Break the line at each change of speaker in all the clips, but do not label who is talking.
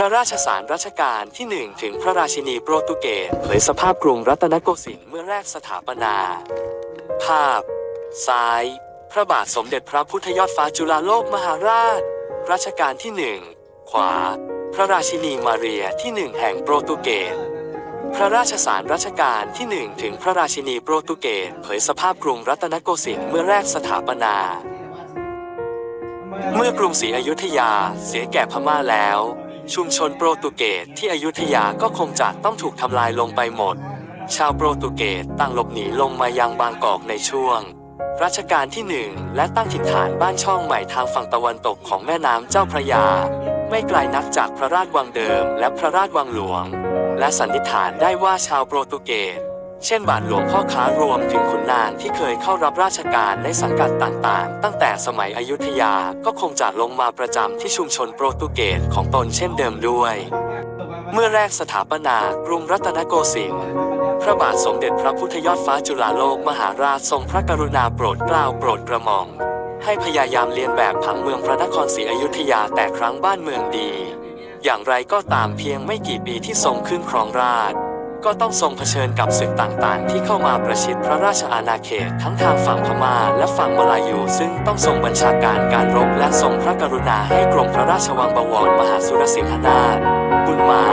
พระราชสารรัชกาลที่หนึ่งถึงพระราชินีโปรตุเกสเผยสภาพกรุงรัตนโกสินทร์เมื่อแรกสถาปนา ภาพ ซ้าย พระบาทสมเด็จพระพุทธยอดฟ้าจุฬาโลกมหาราช รัชกาลที่หนึ่งขวา พระราชินีมาเรียที่หนึ่งแห่งโปรตุเกสพระราชสารรัชกาลที่หนึ่งถึงพระราชินีโปรตุเกสเผยสภาพกรุงรัตนโกสินทร์เมื่อแรกสถาปนา เมื่อกรุงศรีอยุธยาเสียแก่พม่าแล้ว ชุมชนโปรตุเกสที่อยุธยาก็คงจะต้องถูกทำลายลงไปหมด ชาวโปรตุเกสต่างหลบหนีลงมายังบางกอกในช่วงรัชกาลที่หนึ่งและตั้งถิ่นฐานบ้านช่องใหม่ทางฝั่งตะวันตกของแม่น้ำเจ้าพระยา ไม่ไกลนักจากพระราชวังเดิมและพระราชวังหลวง และสันนิษฐานได้ว่าชาวโปรตุเกส เช่นบาทหลวงพ่อค้ารวมถึงขุนนางที่เคยเข้ารับราชการในสังกัดต่างๆ ตั้งแต่สมัยอยุธยาก็คงจะลงมาประจำที่ชุมชนโปรตุเกสของตนเช่นเดิมด้วย เมื่อแรกสถาปนากรุงรัตนโกสินทร์พระบาทสมเด็จพระพุทธยอดฟ้าจุฬาโลกมหาราชทรงพระกรุณาโปรดเกล้าโปรดกระหม่อมให้พยายามเลียนแบบผังเมืองพระนครศรีอยุธยาแต่ครั้งบ้านเมืองดี อย่างไรก็ตามเพียงไม่กี่ปีที่ทรงขึ้นครองราช ก็ต้องทรงเผชิญกับศึกต่างๆ ที่เข้ามาประชิดพระราชอาณาเขตทั้งทางฝั่งพม่าและฝั่งมลายู ซึ่งต้องทรงบัญชาการการรบและทรงพระกรุณาให้กรมพระราชวังบวรมหาสุรสิงหนาถบุญมา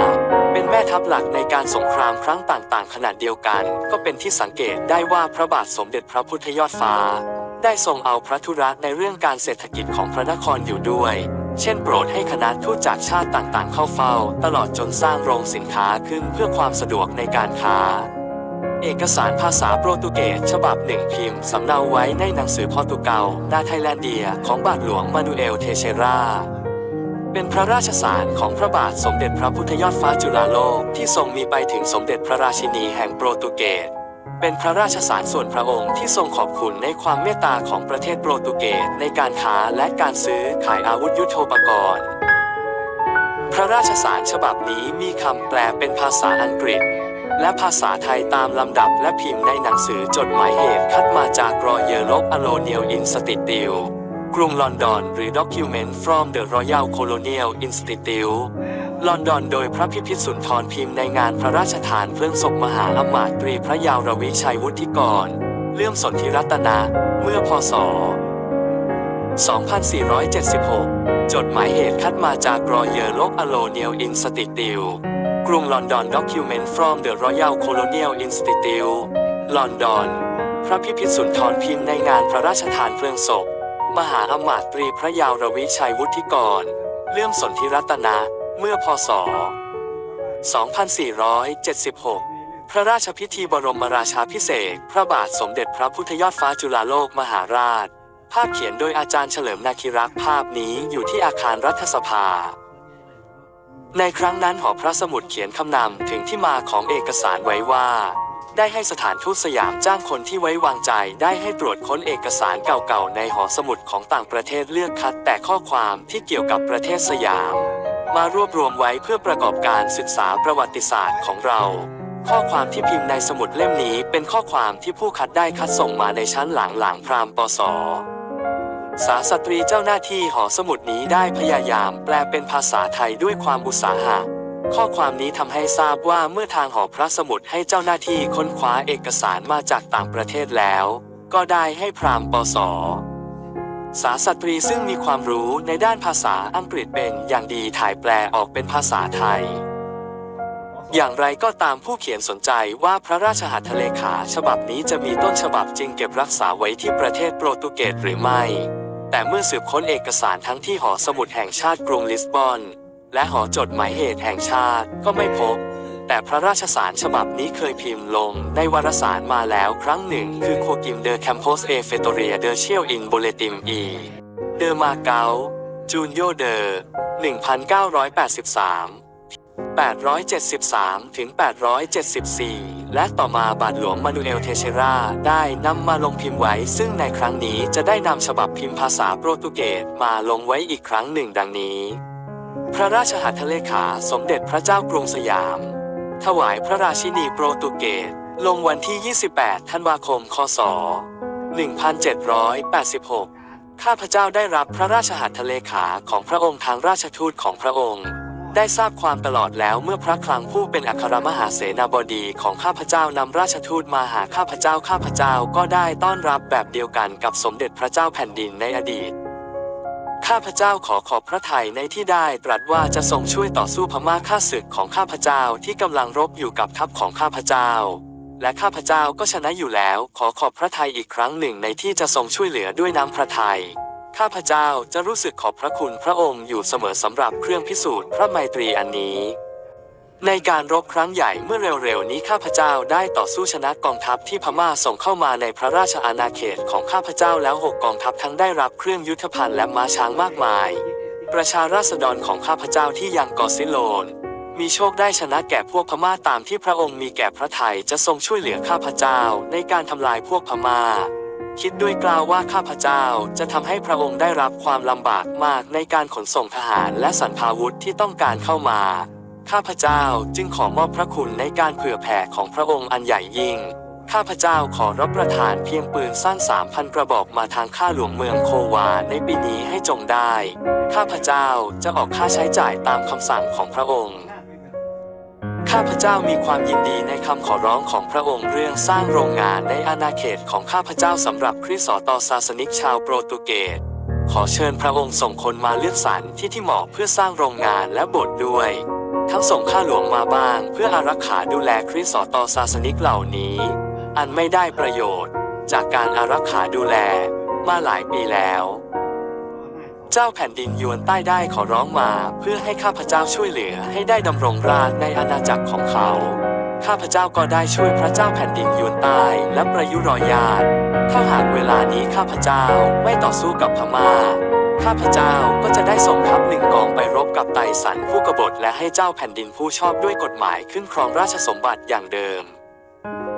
เป็นแม่ทัพหลักในการสงครามครั้งต่างๆ ขนาดเดียวกัน ก็เป็นที่สังเกตได้ว่าพระบาทสมเด็จพระพุทธยอดฟ้า ได้ทรงเอาพระธุระในเรื่องการเศรษฐกิจของพระนครอยู่ด้วย เช่นโปรดให้คณะทูตจากชาติต่างๆ เข้าเฝ้า ตลอดจนสร้างโรงสินค้าขึ้นเพื่อความสะดวกในการค้า เอกสารภาษาโปรตุเกสฉบับหนึ่งพิมพ์สำเนาไว้ในหนังสือพอตุเกานาไทแลนเดียของบาทหลวงมานูเอลเทเชราเป็นพระราชสารของพระบาทสมเด็จพระพุทธยอดฟ้าจุฬาโลกที่ทรงมีไปถึงสมเด็จพระราชินีแห่งโปรตุเกส เป็นพระราชสารส่วนพระองค์ที่ทรงขอบคุณในความเมตตาของประเทศโปรตุเกสในการค้าและการซื้อขายอาวุธยุโทโธปกรณ์ พระราชสารฉบับนี้มีคำแปลเป็นภาษาอังกฤษ และภาษาไทยตามลำดับและพิมพ์ในหนังสือจดหมายเหตุคัดมาจากรอยเยอลบอโลเนียลอินสติติวกรุงลอนดอนหรือ Document from the Royal Colonial Institute ลอนดอนโดยพระพิพิธสุนทรพิมพ์ในงานพระราชทานเพลิงศพมหาอมาตรีพระยาวรวิชัยวุฒิกร เลื่อมสนธิรัตนะ เมื่อพศ 2476 จดหมายเหตุคัดมาจากรอยเยอร์ลบอโลเนียลอินสติติวกรุงลอนดอน Document from the Royal Colonial Institute ลอนดอน พระพิพิธสุนทรพิมพ์ในงานพระราชทานเพลิงศพ มหาอมาตรีพระยาวรวิชัยวุฒิกร เลื่อมสนธิรัตนะ เมื่อพศ 2476 พระราชพิธีบรมราชาพิเศษ พระบาทสมเด็จพระพุทธยอดฟ้าจุฬาโลกมหาราช ภาพเขียนโดยอาจารย์เฉลิมนาคิรักษ์ภาพนี้อยู่ที่อาคารรัฐสภา ในครั้งนั้นหอพระสมุดเขียนคำนำถึงที่มาของเอกสารไว้ว่า ได้ให้สถานทูตสยามจ้างคนที่ไว้วางใจ ได้ให้ตรวจค้นเอกสารเก่าๆในหอสมุดของต่างประเทศเลือกคัดแต่ข้อความที่เกี่ยวกับประเทศสยาม มารวบรวมไว้เพื่อประกอบการศึกษาประวัติศาสตร์ของเรา ข้อความที่พิมพ์ในสมุดเล่มนี้เป็นข้อความที่ผู้คัดได้คัดส่งมาในชั้นหลังหลังพรามปศสาสตรีเจ้าหน้าที่หอสมุดนี้ได้พยายามแปลเป็นภาษาไทยด้วยความอุตสาหะ ข้อความนี้ทำให้ทราบว่าเมื่อทางหอพระสมุดให้เจ้าหน้าที่ค้นคว้าเอกสารมาจากต่างประเทศแล้ว ก็ได้ให้พรามปศ สาสตรีซึ่งมีความรู้ในด้านภาษาอังกฤษเป็นอย่างดีถ่ายแปลออกเป็นภาษาไทย อย่างไรก็ตามผู้เขียนสนใจว่าพระราชหัตถเลขาฉบับนี้จะมีต้นฉบับจริงเก็บรักษาไว้ที่ประเทศโปรตุเกสหรือไม่ แต่เมื่อสืบค้นเอกสารทั้งที่หอสมุดแห่งชาติกรุงลิสบอน และหอจดหมายเหตุแห่งชาติก็ไม่พบ แต่พระราชสารฉบับนี้เคยพิมพ์ลงในวารสารมาแล้วครั้งหนึ่งคือโคกิมเดอแคมโพสเอเฟโตเรียเดอเชียลอินโบเลติมอีเดอมาเกาจูนโยเดอ1983 873 ถึง 874 และต่อมาบาทหลวงมานูเอลเทเชราได้นำมาลงพิมพ์ไว้ ซึ่งในครั้งนี้จะได้นำฉบับพิมพ์ภาษาโปรตุเกสมาลงไว้อีกครั้งหนึ่งดังนี้ พระราชหัตถเลขาสมเด็จพระเจ้ากรุงสยาม ถวายพระราชินีโปรตุเกส ลงวันที่ 28 ธันวาคม คศ 1786 ข้าพเจ้าได้รับพระราชหัตถเลขาของพระองค์ทางราชทูตของพระองค์ ได้ทราบความตลอดแล้วเมื่อพระคลังผู้เป็นอัครมหาเสนาบดีของข้าพเจ้านำราชทูตมาหาข้าพเจ้าข้าพเจ้าก็ได้ต้อนรับแบบเดียวกันกับสมเด็จพระเจ้าแผ่นดินในอดีต ข้าพเจ้าขอขอบพระทัยในที่ได้ตรัสว่าจะทรงช่วยต่อสู้พม่าข้าศึกของข้าพเจ้าที่กำลังรบอยู่กับทัพของข้าพเจ้า และข้าพเจ้าก็ชนะอยู่แล้ว ขอขอบพระทัยอีกครั้งหนึ่งในที่จะทรงช่วยเหลือด้วยน้ำพระทัยข้าพเจ้าจะรู้สึกขอบพระคุณพระองค์อยู่เสมอสำหรับเครื่องพิสูจน์พระไมตรีอันนี้ ในการรบครั้งใหญ่เมื่อเร็วๆนี้ข้าพเจ้าได้ต่อสู้ชนะกองทัพที่พม่าส่งเข้ามาในพระราชอาณาเขตของข้าพเจ้าแล้วหกกองทัพทั้งได้รับเครื่องยุทธภัณฑ์และม้าช้างมากมาย ประชาราษฎรของข้าพเจ้าที่ยังกอซิโลน มีโชคได้ชนะแก่พวกพม่าตามที่พระองค์มีแก่พระไทยจะทรงช่วยเหลือข้าพเจ้าในการทำลายพวกพม่าคิดด้วยกล่าวว่าข้าพเจ้าจะทำให้พระองค์ได้รับความลำบากมากในการขนส่งทหารและสันพาวุธที่ต้องการเข้ามา ข้าพเจ้าจึงขอมอบพระคุณในการเผื่อแผ่ของพระองค์อันใหญ่ยิ่ง ข้าพเจ้าขอรับประทานเพียงปืนสั้นสามพันกระบอกมาทางข้าหลวงเมืองโควาในปีนี้ให้จงได้ ข้าพเจ้าจะออกค่าใช้จ่ายตามคำสั่งของพระองค์ข้าพเจ้ามีความยินดีในคำขอร้องของพระองค์เรื่องสร้างโรงงานในอาณาเขตของข้าพเจ้าสำหรับคริสตอศาสนิกชาวโปรตุเกส ขอเชิญพระองค์ส่งคนมาเลือกสรรที่ที่เหมาะเพื่อสร้างโรงงานและโบสถ์ด้วย ทั้งส่งข้าหลวงมาบ้าง เพื่ออารักขาดูแลคริสตอศาสนิกเหล่านี้ อันไม่ได้ประโยชน์ จากการอารักขาดูแลมาหลายปีแล้ว เจ้าแผ่นดินยวนใต้ได้ขอร้องมาเพื่อให้ข้าพเจ้าช่วยเหลือให้ได้ดำรงราชในอาณาจักรของเขา ข้าพเจ้าก็ได้ช่วยพระเจ้าแผ่นดินยวนใต้และประยุรอยาตถ้าหากเวลานี้ข้าพเจ้าไม่ต่อสู้กับพม่า ข้าพเจ้าก็จะได้ส่งทัพหนึ่งกองไปรบกับไตสันผู้กบฏและให้เจ้าแผ่นดินผู้ชอบด้วยกฎหมายขึ้นครองราชสมบัติอย่างเดิม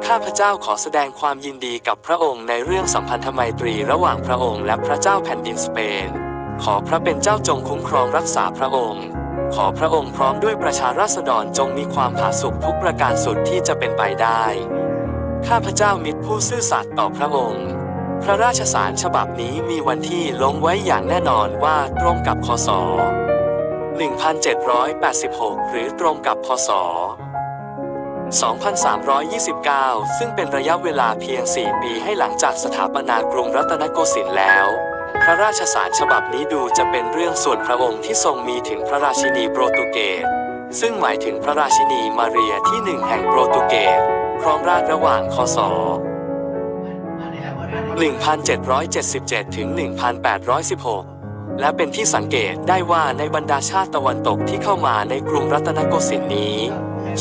ข้าพเจ้าขอแสดงความยินดีกับพระองค์ในเรื่องสัมพันธไมตรีระหว่างพระองค์และพระเจ้าแผ่นดินสเปน ขอพระเป็นเจ้าจงคุ้มครองรักษาพระองค์ ขอพระองค์พร้อมด้วยประชาราษฎรจงมีความผาสุกทุกประการสุดที่จะเป็นไปได้ ข้าพเจ้ามิตรผู้ซื่อสัตย์ต่อพระองค์ พระราชสารฉบับนี้มีวันที่ลงไว้อย่างแน่นอนว่าตรงกับคศ 1786 หรือตรงกับพศ 2329 ซึ่งเป็นระยะเวลาเพียง 4 ปีให้หลังจากสถาปนากรุงรัตนโกสินทร์แล้ว พระราชสารฉบับนี้ดูจะเป็นเรื่องส่วนพระองค์ที่ทรงมีถึงพระราชินีโปรตุเกส ซึ่งหมายถึงพระราชินีมาเรียที่หนึ่งแห่งโปรตุเกสครองราชระหว่างคศ 1777 ถึง 1816 และเป็นที่สังเกตได้ว่าในบรรดาชาติตะวันตกที่เข้ามาในกรุงรัตนโกสินทร์นี้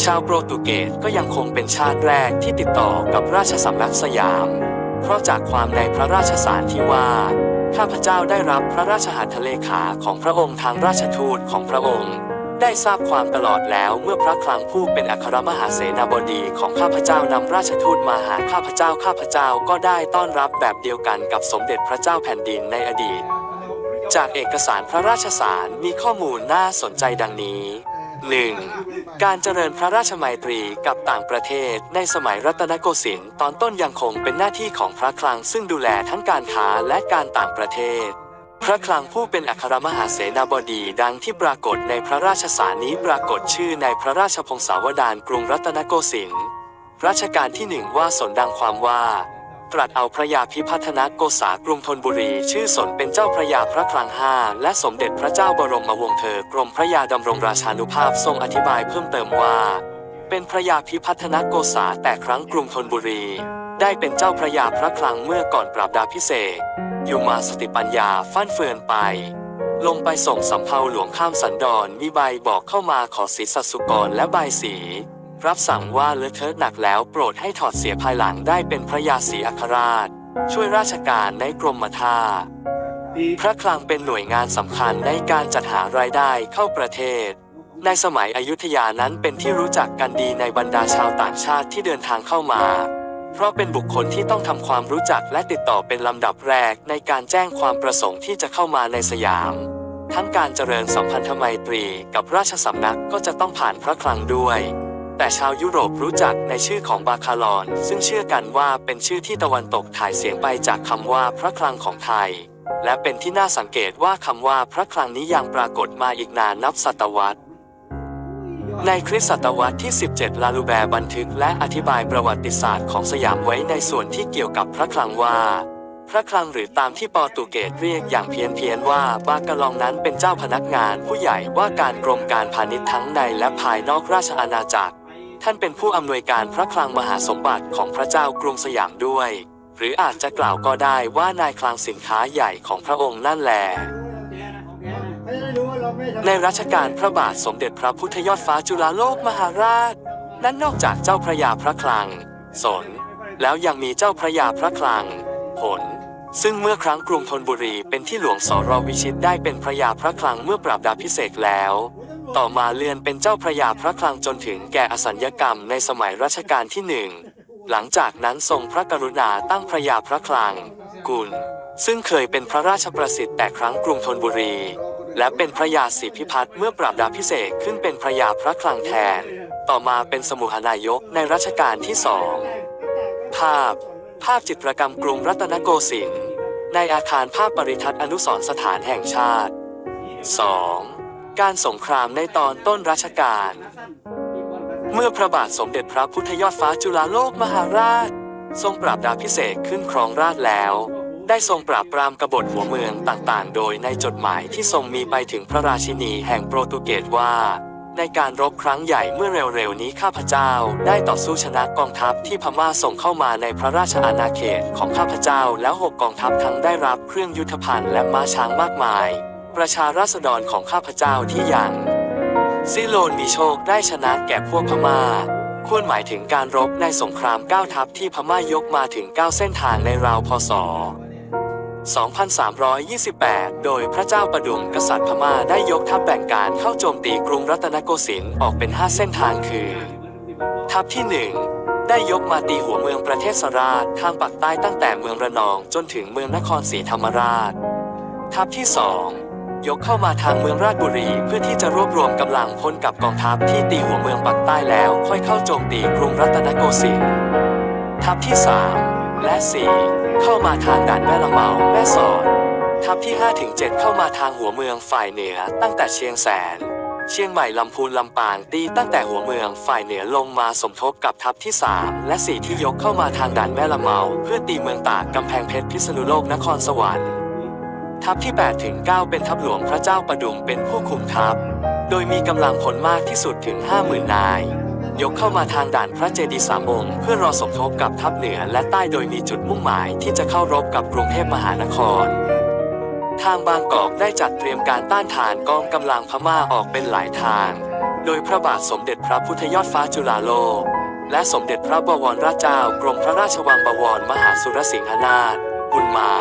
ชาวโปรตุเกสก็ยังคงเป็นชาติแรกที่ติดต่อกับราชสำนักสยาม เพราะจากความในพระราชสารที่ว่า ข้าพเจ้าได้รับพระราชหัตถเลขาของพระองค์ทางราชทูตของพระองค์ ได้ทราบความตลอดแล้วเมื่อพระคลังผู้เป็นอัครมหาเสนาบดีของข้าพเจ้านำราชทูตมาหาข้าพเจ้าข้าพเจ้าก็ได้ต้อนรับแบบเดียวกันกับสมเด็จพระเจ้าแผ่นดินในอดีต จากเอกสารพระราชสารมีข้อมูลน่าสนใจดังนี้ 1. การเจริญพระราชมัยตรีกับต่างประเทศในสมัยรัตนโกสินทร์ตอนต้นยังคงเป็นหน้าที่ของพระคลังซึ่งดูแลทั้งการค้าและการต่างประเทศ พระคลังผู้เป็นอัครมหาเสนาบดีดังที่ปรากฏในพระราชสารนี้ปรากฏชื่อในพระราชพงศาวดารกรุงรัตนโกสินทร์รัชกาลที่หนึ่งว่าสนดังความว่า ตรัสเอาพระยาพิพัฒนโกษากรุงธนบุรี ชื่อสนเป็นเจ้าพระยาพระคลังห้าและสมเด็จพระเจ้าบรมวงศ์เธอกรมพระยาดำรงราชานุภาพทรงอธิบายเพิ่มเติมว่า เป็นพระยาพิพัฒนโกษาแต่ครั้งกรุงธนบุรี ได้เป็นเจ้าพระยาพระคลังเมื่อก่อนปราบดาพิเศษ อยู่มาสติปัญญาฟั่นเฟือนไป ลงไปส่งสำเภาหลวงข้ามสันดอนมีใบบอกเข้ามาขอศีสัสุกรและใบสี รับสั่งว่าเลอะเทอะหนักแล้วโปรดให้ถอดเสียภายหลังได้เป็นพระยาศรีอัครราช ช่วยราชการในกรมท่าพระคลังเป็นหน่วยงานสำคัญในการจัดหารายได้เข้าประเทศ ในสมัยอยุธยานั้นเป็นที่รู้จักกันดีในบรรดาชาวต่างชาติที่เดินทางเข้ามา เพราะเป็นบุคคลที่ต้องทำความรู้จักและติดต่อเป็นลำดับแรกในการแจ้งความประสงค์ที่จะเข้ามาในสยาม ทั้งการเจริญสัมพันธไมตรีกับราชสำนักก็จะต้องผ่านพระคลังด้วย แต่ชาวยุโรปรู้จักในชื่อของบาคาลอน ซึ่งเชื่อกันว่าเป็นชื่อที่ตะวันตกถ่ายเสียงไปจากคำว่าพระคลังของไทย และเป็นที่น่าสังเกตว่าคำว่าพระคลังนี้ยังปรากฏมาอีกนานนับศตวรรษ ในคริสตศตวรรษที่ 17 ลาลูแบร์บันทึกและอธิบายประวัติศาสตร์ของสยามไว้ในส่วนที่เกี่ยวกับพระคลังว่า พระคลังหรือตามที่ปอร์ตุเกสเรียกอย่างเพี้ยนเพียนๆว่าบากะลองนั้นเป็นเจ้าพนักงานผู้ใหญ่ว่าการกรมการพาณิชย์ทั้งในและภายนอกราชอาณาจักร ท่านเป็นผู้อำนวยการพระคลังมหาสมบัติของพระเจ้ากรุงสยามด้วย หรืออาจจะกล่าวก็ได้ว่านายคลังสินค้าใหญ่ของพระองค์นั่นแหละ ในรัชกาลพระบาทสมเด็จพระพุทธยอดฟ้าจุฬาโลกมหาราช นั้นนอกจากเจ้าพระยาพระคลัง สน แล้วยังมีเจ้าพระยาพระคลัง ผล ซึ่งเมื่อครั้งกรุงธนบุรีเป็นที่หลวงสรวิชิตได้เป็นพระยาพระคลังเมื่อปราบดาพิเศษแล้ว ต่อมาเลื่อนเป็นเจ้าพระยาพระคลังจนถึงแก่อสัญญกรรมในสมัยรัชกาลที่หนึ่งหลังจากนั้นทรงพระกรุณาตั้งพระยาพระคลัง กุลซึ่งเคยเป็นพระราชประสิทธิ์แต่ครั้งกรุงธนบุรี และเป็นพระยาศรีพิพัฒน์เมื่อปราบดาพิเศษขึ้นเป็นพระยาพระคลังแทน ต่อมาเป็นสมุหนายกในรัชกาลที่สองภาพ ภาพจิตรกรรมกรุงรัตนโกสินทร์ในอาคารภาพปริทัศน์อนุสรสถานแห่งชาติ 2. การสงครามในตอนต้นรัชกาล เมื่อพระบาทสมเด็จพระพุทธยอดฟ้าจุฬาโลกมหาราช ทรงปราบดาพิเศษขึ้นครองราชแล้ว ได้ทรงปราบปรามกบฏหัวเมืองต่างๆ โดยในจดหมายที่ทรงมีไปถึงพระราชินีแห่งโปรตุเกสว่า ในการรบครั้งใหญ่เมื่อเร็วๆนี้ข้าพเจ้าได้ต่อสู้ชนะกองทัพที่พม่าส่งเข้ามาในพระราชอาณาเขตของข้าพเจ้าแล้วหกกองทัพทั้งได้รับเครื่องยุทธภัณฑ์และม้าช้างมากมาย ประชาราษฎรของข้าพเจ้าที่ยังซิโลนมีโชคได้ชนะแก่พวกพม่าควรหมายถึงการรบในสงคราม9ทัพที่พม่ายกมาถึง 9 เส้นทางในราวพศ 2328 โดยพระเจ้าประดุงกษัตริย์พม่าได้ยกทัพแบ่งการเข้าโจมตีกรุงรัตนโกสินทร์ออกเป็น 5 เส้นทางคือ ทัพที่ 1 ได้ยกมาตีหัวเมืองประเทศสราชทางปากใต้ตั้งแต่เมืองระนองจนถึงเมืองนครศรีธรรมราช ทัพที่ 2 ยกเข้ามาทางเมืองราชบุรีเพื่อที่จะรวบรวมกำลังพลกับกองทัพที่ตีหัวเมืองปักใต้แล้ว ค่อยเข้าโจมตีกรุงรัตนโกสินทร์ทัพที่ 3 และ 4 เข้ามาทางด่านแม่ละเมาแม่สอดทัพที่5ถึง7เข้ามาทางหัวเมืองฝ่ายเหนือตั้งแต่เชียงแสน เชียงใหม่ลำพูนลำปางตีตั้งแต่หัวเมืองฝ่ายเหนือลงมาสมทบกับทัพที่ 3 และ 4 ที่ยกเข้ามาทางด่านแม่ละเมาเพื่อตีเมืองตากกำแพงเพชรพิษณุโลกนครสวรรค์ ทัพที่8ถึง9เป็นทัพหลวงพระเจ้าประดุงเป็นผู้คุมทัพ โดยมีกำลังพลมากที่สุดถึง 50,000 นาย ยกเข้ามาทางด่านพระเจดีย์สามองค์เพื่อรอสมทบกับทัพเหนือและใต้โดยมีจุดมุ่งหมายที่จะเข้ารบกับกรุงเทพมหานคร ทางบางกอกได้จัดเตรียมการต้านทานกองกำลังพม่าออกเป็นหลายทาง โดยพระบาทสมเด็จพระพุทธยอดฟ้าจุฬาโลก และสมเด็จพระบวรราชเจ้ากรมพระราชวังบวรมหาสุรสิงหนาถบุญมา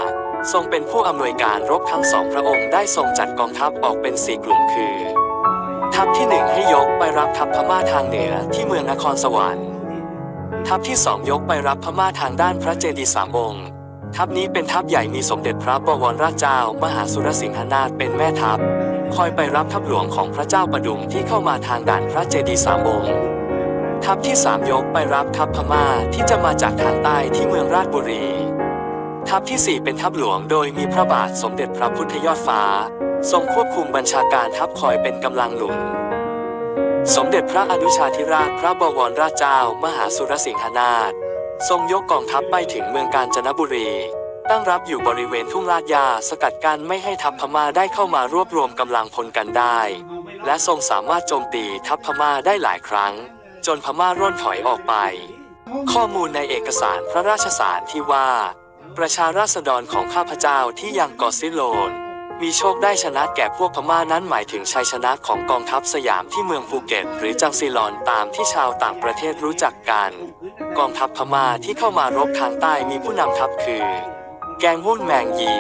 ทรงเป็นผู้อำนวยการรบทั้งสองพระองค์ได้ทรงจัดกองทัพออกเป็นสี่กลุ่มคือ ทัพที่หนึ่งให้ยกไปรับทัพพม่าทางเหนือที่เมืองนครสวรรค์ ทัพที่สองยกไปรับพม่าทางด้านพระเจดีย์สามองค์ ทัพนี้เป็นทัพใหญ่มีสมเด็จพระบวรราชเจ้า มหาสุรสิงหนาถเป็นแม่ทัพ คอยไปรับทัพหลวงของพระเจ้าประดุงที่เข้ามาทางด่านพระเจดีย์สามองค์ทัพที่สามยกไปรับทัพพม่าที่จะมาจากทางใต้ที่เมืองราชบุรี ทัพที่สี่เป็นทัพหลวงโดยมีพระบาทสมเด็จพระพุทธยอดฟ้า ทรงควบคุมบัญชาการทัพคอยเป็นกำลังหนุน สมเด็จพระอนุชาธิราชพระบวรราชเจ้า มหาสุรสิงหนาถทรงยกกองทัพไปถึงเมืองกาญจนบุรี ตั้งรับอยู่บริเวณทุ่งลาดยาสกัดกันไม่ให้ทัพพม่าได้เข้ามารวบรวมกำลังพลกันได้ และทรงสามารถโจมตีทัพพม่าได้หลายครั้ง จนพม่าร่นถอยออกไป ข้อมูลในเอกสารพระราชสารที่ว่า ประชาราษฎรของข้าพเจ้าที่ยังกอซิโลน มีโชคได้ชนะแก่พวกพม่านั้นหมายถึงชัยชนะของกองทัพสยามที่เมืองภูเก็ต หรือจังซีลอนตามที่ชาวต่างประเทศรู้จักกัน กองทัพพม่าที่เข้ามารบทางใต้มีผู้นำทัพคือ แกงวุ่นแมงยี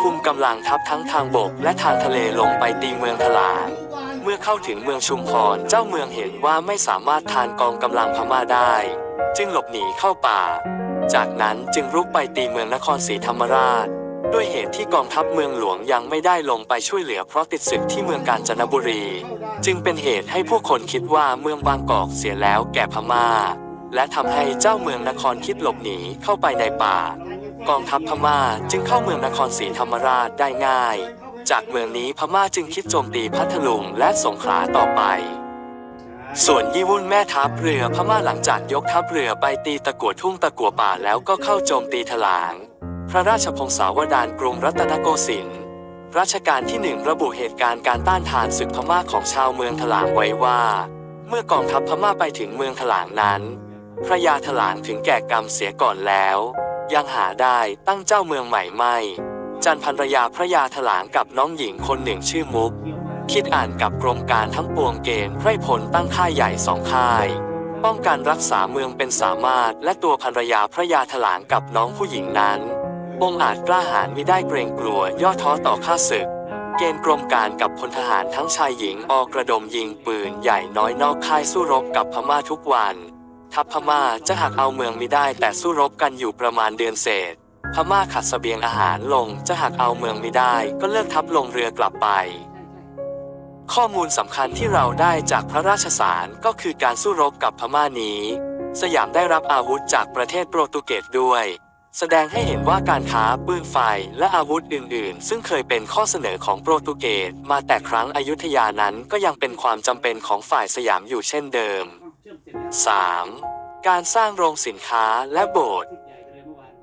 คุมกำลังทัพทั้งทางบกและทางทะเลลงไปตีเมืองถลางเมื่อเข้าถึงเมืองชุมพรเจ้าเมืองเห็นว่าไม่สามารถทานกองกำลังพม่าได้ จึงหลบหนีเข้าป่า จากนั้นจึงรุกไปตีเมืองนครศรีธรรมราช ด้วยเหตุที่กองทัพเมืองหลวงยังไม่ได้ลงไปช่วยเหลือเพราะติดศึกที่เมืองกาญจนบุรี จึงเป็นเหตุให้ผู้คนคิดว่าเมืองบางกอกเสียแล้วแก่พม่า และทำให้เจ้าเมืองนครคิดหลบหนีเข้าไปในป่า กองทัพพม่าจึงเข้าเมืองนครศรีธรรมราชได้ง่าย จากเมืองนี้พม่าจึงคิดโจมตีพัทลุงและสงขลาต่อไปส่วนยี่วุ่นแม่ทัพเรือพม่าหลังจากยกทัพเรือไปตีตะกัวทุ่งตะกัวป่าแล้วก็เข้าโจมตีถลาง พระราชพงศาวดารกรุงรัตนโกสินทร์รัชกาลที่หนึ่งระบุเหตุการณ์การต้านทานศึกพม่าของชาวเมืองถลางไว้ว่า เมื่อกองทัพพม่าไปถึงเมืองถลางนั้นพระยาถลางถึงแก่กรรมเสียก่อนแล้ว ยังหาได้ตั้งเจ้าเมืองใหม่ไม่ จันพันรยาพระยาถลางกับน้องหญิงคนหนึ่งชื่อมุก คิดอ่านกับกรมการทั้งปวงเกณฑ์ไพร่พลตั้งค่ายใหญ่สองค่าย ป้องกันรักษาเมืองเป็นสามารถ และตัวภรรยาพระยาถลางกับน้องผู้หญิงนั้น องอาจกล้าหาญมิได้เกรงกลัวย่อท้อต่อข้าศึก เกณฑ์กรมการกับพลทหารทั้งชายหญิงออกกระดมยิงปืนใหญ่น้อยนอกค่ายสู้รบกับพม่าทุกวัน ทัพพม่าจะหักเอาเมืองมิได้แต่สู้รบกันอยู่ประมาณเดือนเศษ พม่าขัดเสบียงอาหารลงจะหักเอาเมืองมิได้ก็เลิกทัพลงเรือกลับไปข้อมูลสำคัญที่เราได้จากพระราชสารก็คือการสู้รบกับพม่านี้ สยามได้รับอาวุธจากประเทศโปรตุเกสด้วย แสดงให้เห็นว่าการค้าปืนไฟและอาวุธอื่น ๆ ซึ่งเคยเป็นข้อเสนอของโปรตุเกสมาแต่ครั้งอยุธยานั้นก็ยังเป็นความจำเป็นของฝ่ายสยามอยู่เช่นเดิม 3. การสร้างโรงสินค้าและโบสถ์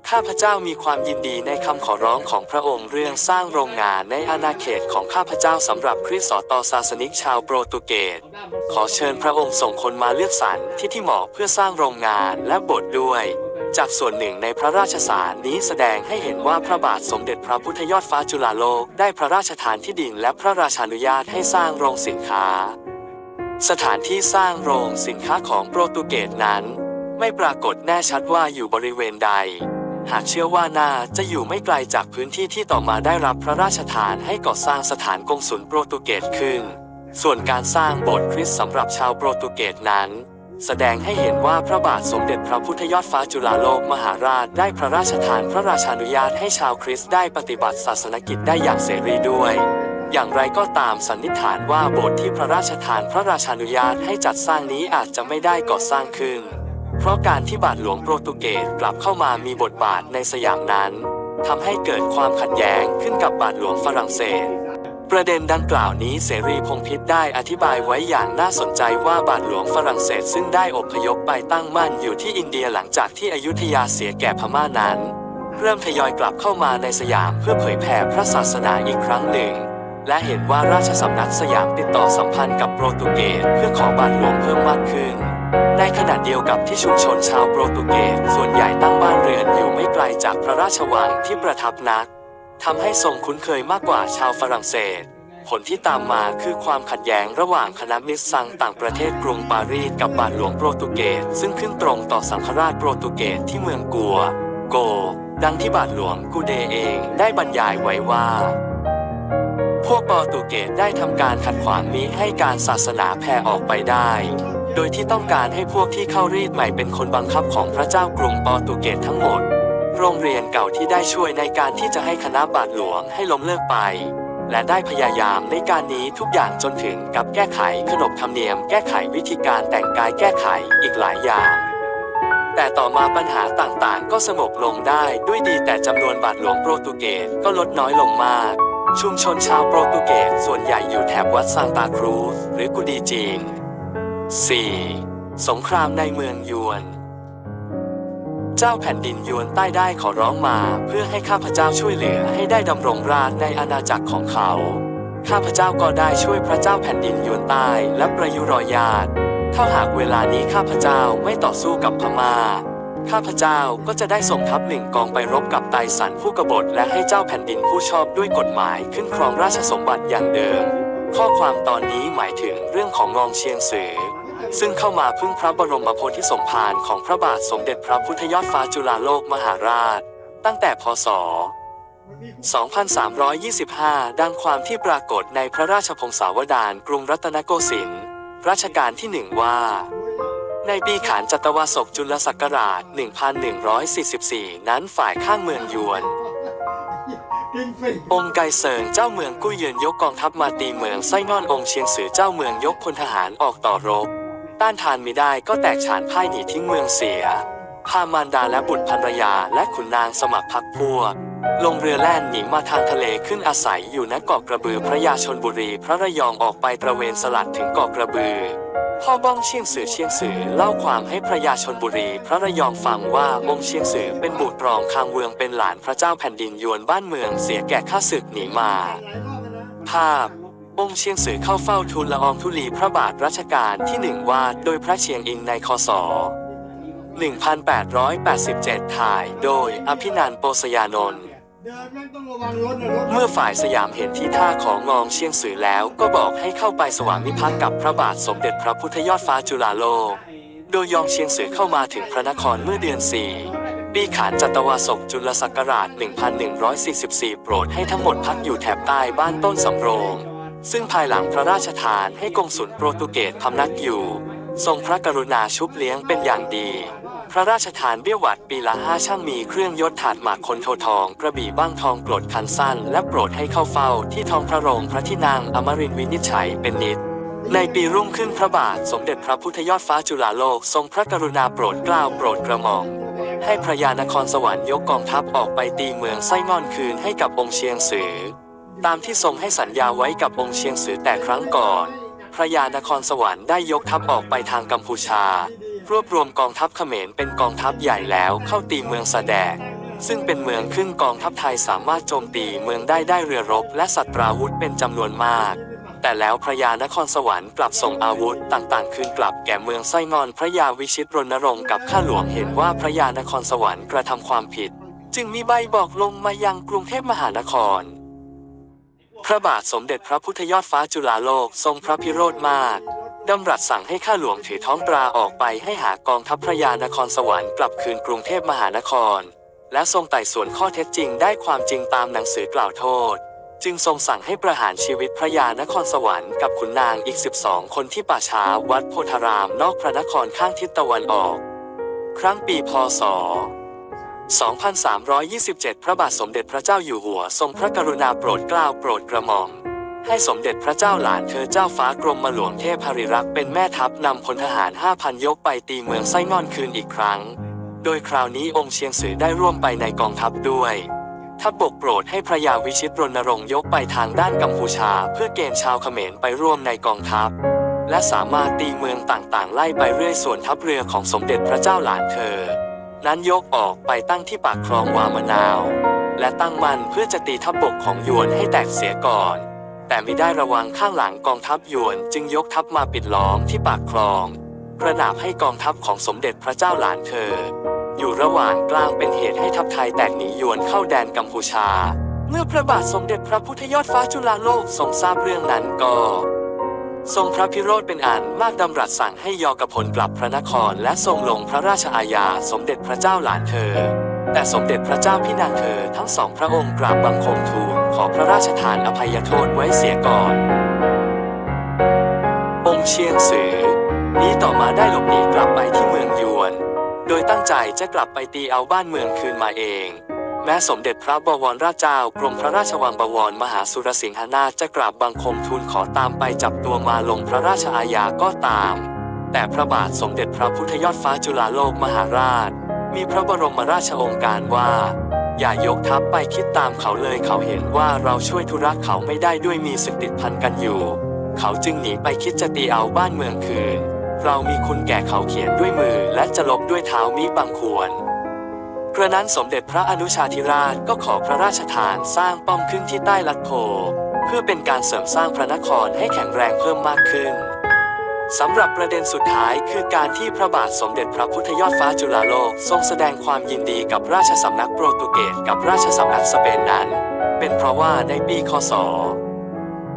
ข้าพเจ้ามีความยินดีในคำขอร้องของพระองค์เรื่องสร้างโรงงานในอาณาเขตของข้าพเจ้าสำหรับคริสต์ตศาสนิกชาวโปรตุเกส ขอเชิญพระองค์ส่งคนมาเลือกสรรที่ที่เหมาะเพื่อสร้างโรงงานและโบสถ์ด้วย จากส่วนหนึ่งในพระราชสารนี้แสดงให้เห็นว่าพระบาทสมเด็จพระพุทธยอดฟ้าจุฬาโลกได้พระราชทานที่ดินและพระราชานุญาตให้สร้างโรงสินค้า สถานที่สร้างโรงสินค้าของโปรตุเกสนั้น ไม่ปรากฏแน่ชัดว่าอยู่บริเวณใด หากเชื่อว่าน่าจะอยู่ไม่ไกลจากพื้นที่ที่ต่อมาได้รับพระราชทานให้ก่อสร้างสถานกงสุลโปรตุเกสขึ้น ส่วนการสร้างโบสถ์คริสต์สำหรับชาวโปรตุเกสนั้น แสดงให้เห็นว่าพระบาทสมเด็จพระพุทธยอดฟ้าจุฬาโลกมหาราชได้พระราชทานพระราชานุญาตให้ชาวคริสต์ได้ปฏิบัติศาสนกิจได้อย่างเสรีด้วยอย่างไรก็ตามสันนิษฐานว่าโบสถ์ที่พระราชทานพระราชานุญาตให้จัดสร้างนี้อาจจะไม่ได้ก่อสร้างขึ้น เพราะการที่บาทหลวงโปรตุเกสกลับเข้ามามีบทบาทในสยามนั้นทำให้เกิดความขัดแย้งขึ้นกับบาทหลวงฝรั่งเศส ประเด็นดังกล่าวนี้เสรีพงพิษได้อธิบายไว้อย่างน่าสนใจว่าบาทหลวงฝรั่งเศสซึ่งได้อพยพไปตั้งมั่นอยู่ที่อินเดียหลังจากที่อยุธยาเสียแก่พม่านั้น เริ่มทยอยกลับเข้ามาในสยามเพื่อเผยแผ่พระศาสนาอีกครั้งหนึ่ง และเห็นว่าราชสำนักสยามติดต่อสัมพันธ์กับโปรตุเกสเพื่อขอบาทหลวงเพิ่มมากขึ้น ในขณะเดียวกับที่ชุมชนชาวโปรตุเกสส่วนใหญ่ตั้งบ้านเรือนอยู่ไม่ไกลจากพระราชวังที่ประทับนัก ทำให้ทรงคุ้นเคยมากกว่าชาวฝรั่งเศส ผลที่ตามมาคือความขัดแย้งระหว่างคณะมิตรซังต่างประเทศกรุงปารีสกับบาทหลวงโปรตุเกสซึ่งขึ้นตรงต่อสังฆราชโปรตุเกสที่เมืองกัว โก ดังที่บาทหลวงกูเดเองได้บรรยายไว้ว่า พวกโปรตุเกสได้ทำการขัดขวางมิให้การศาสนาแผ่ออกไปได้ โดยที่ต้องการให้พวกที่เข้ารีดใหม่เป็นคนบังคับของพระเจ้ากรุงโปรตุเกสทั้งหมด โรงเรียนเก่าที่ได้ช่วยในการที่จะให้คณะบาทหลวงให้ล้มเลิกไป และได้พยายามในการนี้ทุกอย่างจนถึงกับแก้ไขขนบธรรมเนียม แก้ไขวิธีการแต่งกายแก้ไขอีกหลายอย่าง แต่ต่อมาปัญหาต่างๆ ก็สงบลงได้ด้วยดีแต่จำนวนบาทหลวงโปรตุเกสก็ลดน้อยลงมาก ชุมชนชาวโปรตุเกสส่วนใหญ่อยู่แถบวัดซานตาครูสหรือกุดีจีน 4. สงครามในเมืองยวน เจ้าแผ่นดินยวนใต้ได้ขอร้องมา เพื่อให้ข้าพเจ้าช่วยเหลือให้ได้ดำรงราชในอาณาจักรของเขา ข้าพเจ้าก็ได้ช่วยพระเจ้าแผ่นดินยวนใต้และประยุรอยาตถ้าหากเวลานี้ข้าพเจ้าไม่ต่อสู้กับพม่า ข้าพเจ้าก็จะได้ส่งทัพหนึ่งกองไปรบกับไตสันผู้กบฏและให้เจ้าแผ่นดินผู้ชอบด้วยกฎหมายขึ้นครองราชสมบัติอย่างเดิม ข้อความตอนนี้หมายถึงเรื่องของงองเชียงซือ ซึ่งเข้ามาพึ่งพระบรมโพธิสมภารของพระบาทสมเด็จพระพุทธยอดฟ้าจุฬาโลกมหาราช ตั้งแต่พศ 2325 ดังความที่ปรากฏในพระราชพงศาวดารกรุงรัตนโกสินทร์รัชกาลที่หนึ่งว่า ในปีขานจัตวาสกจุลศักราช 1144 นั้นฝ่ายข้างเมืองยวนองค์ไกเซิงเจ้าเมืองกุ้เยินยกกองทัพมาตีเมืองไส้งอนองค์เชียงสือเจ้าเมืองยกพลทหารออกต่อรบ ต้านทานมิได้ก็แตกฉานพ่ายหนีทิ้งเมืองเสีย พามารดาและบุตรภรรยาและขุนนางสมัครพักพวก ลงเรือแล่นหนีมาทางทะเลขึ้นอาศัยอยู่ณเกาะกระบือพระยาชนบุรี พระระยองออกไปตระเวนสลัดถึงเกาะกระบือพ่อบ้องเชียงสือเชียงสือเล่าความให้พระยาชนบุรี พระระยองฟังว่าองค์เชียงสือเป็นบุตรรองคางเวืองเป็นหลานพระเจ้าแผ่นดินยวนบ้านเมืองเสียแก่ข้าศึกหนีมา ภาพ องค์เชียงสือเข้าเฝ้าทูลละอองธุลีพระบาทรัชกาลที่หนึ่งวาดโดยพระเชียงอิงในคศ 1887 ถ่ายโดยอภินันท์โปสยานนท์
เดินแม่งต้องระวังรถนะรถ
เมื่อฝ่ายสยามเห็นที่ท่าของงองเชียงสือแล้วก็บอกให้เข้าไปสวามิภักดิ์กับพระบาทสมเด็จพระพุทธยอดฟ้าจุฬาโลก โดยยองเชียงสือเข้ามาถึงพระนครเมื่อเดือน 4 ปีขานจัตวาสกจุลศักราช 1144 โปรดให้ทั้งหมดพักอยู่แถบใต้บ้านต้นสำโรง ซึ่งภายหลังพระราชทานให้กงสุลโปรตุเกสพำนักอยู่ ทรงพระกรุณาชุบเลี้ยงเป็นอย่างดี พระราชทานเบี้ยหวัดปีละห้าช่างมีเครื่องยศถาดหมากคนโททอง กระบี่บ้างทองโปรดคันสั้น และโปรดให้เข้าเฝ้าที่ทองพระโรงพระที่นางอมรินวินิจฉัยเป็นนิดในปีรุ่งขึ้นพระบาทสมเด็จพระพุทธยอดฟ้าจุฬาโลกทรงพระกรุณาโปรดเกล้าโปรดกระหม่อมให้พระยานครสวรรค์ยกกองทัพออกไปตีเมืองไส้งอนคืนให้กับองค์เชียงสือ ตามที่ทรงให้สัญญาไว้กับองค์เชียงสือแต่ครั้งก่อน พระยานครสวรรค์ได้ยกทัพออกไปทางกัมพูชา รวบรวมกองทัพเขมรเป็นกองทัพใหญ่แล้วเข้าตีเมืองสะแดกซึ่งเป็นเมืองขึ้นกองทัพไทยสามารถโจมตีเมืองได้ได้เรือรบและสัตราวุธเป็นจำนวนมาก แต่แล้วพระยานครสวรรค์กลับส่งอาวุธต่างๆ คืนกลับแก่เมืองไส้งอนพระยาวิชิตรณรงค์กับข้าหลวงเห็นว่าพระยานครสวรรค์กระทำความผิด จึงมีใบบอกลงมายังกรุงเทพมหานคร พระบาทสมเด็จพระพุทธยอดฟ้าจุฬาโลกทรงพระพิโรธมากดำรัสสั่งให้ข้าหลวงถือท้องตราออกไปให้หากองทัพพระยานครสวรรค์กลับคืนกรุงเทพมหานคร และทรงไต่สวนข้อเท็จจริงได้ความจริงตามหนังสือกล่าวโทษ จึงทรงสั่งให้ประหารชีวิตพระยานครสวรรค์กับขุนนางอีก 12 คนที่ป่าช้าวัดโพธารามนอกพระนครข้างทิศตะวันออก ครั้งปีพศ 2327 พระบาทสมเด็จพระเจ้าอยู่หัว ทรงพระกรุณาโปรดเกล้าโปรดกระหม่อม ให้สมเด็จพระเจ้าหลานเธอเจ้าฟ้ากรมหลวงเทพหริรักษ์เป็นแม่ทัพนำพลทหาร 5,000 ยกไปตีเมืองไส้งอนคืนอีกครั้ง โดยคราวนี้องค์เชียงสือได้ร่วมไปในกองทัพด้วยทัพบกโปรดให้พระยาวิชิตรณรงค์ยกไปทางด้านกัมพูชา เพื่อเกณฑ์ชาวเขมรไปร่วมในกองทัพ และสามารถตีเมืองต่างๆ ไล่ไปเรื่อยส่วนทัพเรือของสมเด็จพระเจ้าหลานเธอ นั้นยกออกไปตั้งที่ปากคลองวามะนาว และตั้งมันเพื่อจะตีทัพบกของยวนให้แตกเสียก่อน แต่ไม่ได้ระวังข้างหลังกองทัพยวนจึงยกทัพมาปิดล้อมที่ปากคลองกระหนาบให้กองทัพของสมเด็จพระเจ้าหลานเธอ อยู่ระหว่างกลางเป็นเหตุให้ทัพไทยแตกหนียวนเข้าแดนกัมพูชา เมื่อพระบาทสมเด็จพระพุทธยอดฟ้าจุฬาโลกทรงทราบเรื่องนั้นก็ ทรงพระพิโรธเป็นอันมากดำรัสสั่งให้ยอกระพลกลับพระนคร และทรงลงพระราชอาญาสมเด็จพระเจ้าหลานเธอ แต่สมเด็จพระเจ้าพี่นางเธอทั้งสองพระองค์กราบบังคมทูลขอพระราชทานอภัยโทษไว้เสียก่อน องค์เชียงสือ นี้ต่อมาได้หลบหนีกลับไปที่เมืองยวน โดยตั้งใจจะกลับไปตีเอาบ้านเมืองคืนมาเอง แม้สมเด็จพระบวรราชเจ้ากรมพระราชวังบวรมหาสุรสิงหนาถจะกราบบังคมทูลขอตามไปจับตัวมาลงพระราชอาญาก็ตาม แต่พระบาทสมเด็จพระพุทธยอดฟ้าจุฬาโลกมหาราช มีพระบรมราชโองการว่า อย่ายกทัพไปคิดตามเขาเลยเขาเห็นว่าเราช่วยธุระเขาไม่ได้ด้วยมีศึกติดพันกันอยู่ เขาจึงหนีไปคิดจะตีเอาบ้านเมืองคืนเรามีคุณแก่เขาเขียนด้วยมือและจะลบด้วยเท้ามิบังควร กระนั้นสมเด็จพระอนุชาธิราชก็ขอพระราชทานสร้างป้อมขึ้นที่ใต้ลัดโพ เพื่อเป็นการเสริมสร้างพระนครให้แข็งแรงเพิ่มมากขึ้นสำหรับประเด็นสุดท้ายคือการที่พระบาทสมเด็จพระพุทธยอดฟ้าจุฬาโลกทรงแสดงความยินดีกับราชสำนักโปรตุเกสกับราชสำนักสเปนนั้น เป็นเพราะว่าในปีคศ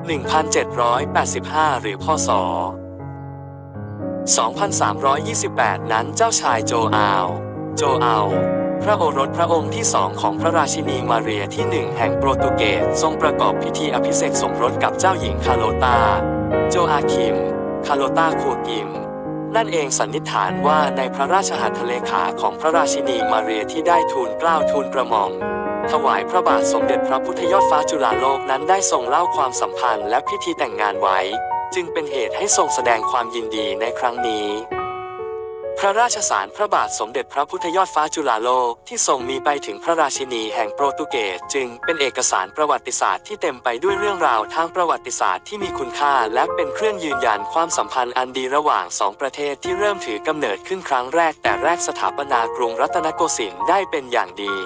1785 หรือพศ 2328 นั้นเจ้าชายโจอาล โจอาล พระโอรสพระองค์ที่สองของพระราชินีมาเรียที่หนึ่งแห่งโปรตุเกสทรงประกอบพิธีอภิเษกสมรสกับเจ้าหญิงคาโลตา โจอาคิม คาโลตาคัวกิม นั่นเองสันนิษฐานว่าในพระราชหัตถเลขาของพระราชินีมาเรียที่ได้ทูลเกล้าทูลกระหม่อมถวายพระบาทสมเด็จพระพุทธยอดฟ้าจุฬาโลกนั้นได้ทรงเล่าความสัมพันธ์และพิธีแต่งงานไว้ จึงเป็นเหตุให้ทรงแสดงความยินดีในครั้งนี้ พระราชสารพระบาทสมเด็จพระพุทธยอดฟ้าจุฬาโลกที่ทรงมีไปถึงพระราชินีแห่งโปรตุเกสจึงเป็นเอกสารประวัติศาสตร์ที่เต็มไปด้วยเรื่องราวทางประวัติศาสตร์ที่มีคุณค่า และเป็นเครื่องยืนยันความสัมพันธ์อันดีระหว่างสองประเทศที่เริ่มถือกำเนิดขึ้นครั้งแรกแต่แรกสถาปนากรุงรัตนโกสินทร์ได้เป็นอย่างดี